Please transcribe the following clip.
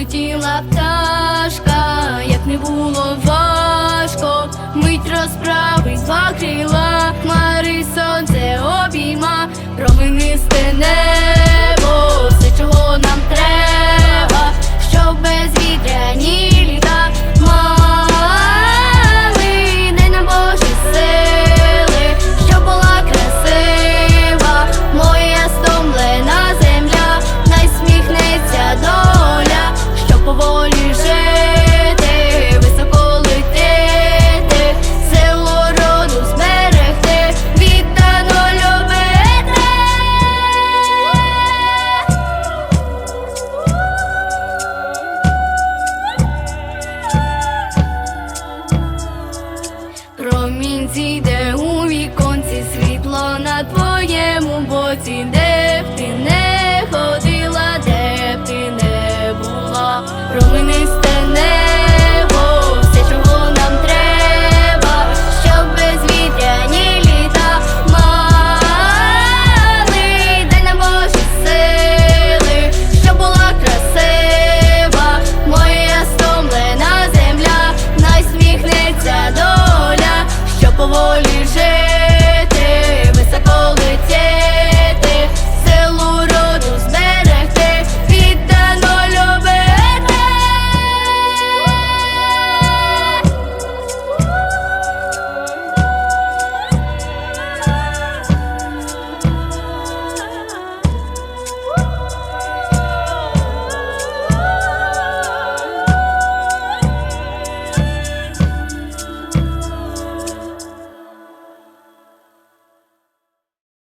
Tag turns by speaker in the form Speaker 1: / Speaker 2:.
Speaker 1: як пташка, як не було важко, мить розправи два крила, хмари сонце обійма, променисте небо, твоєму де б ти не ходила, де б ти не була, променисте небо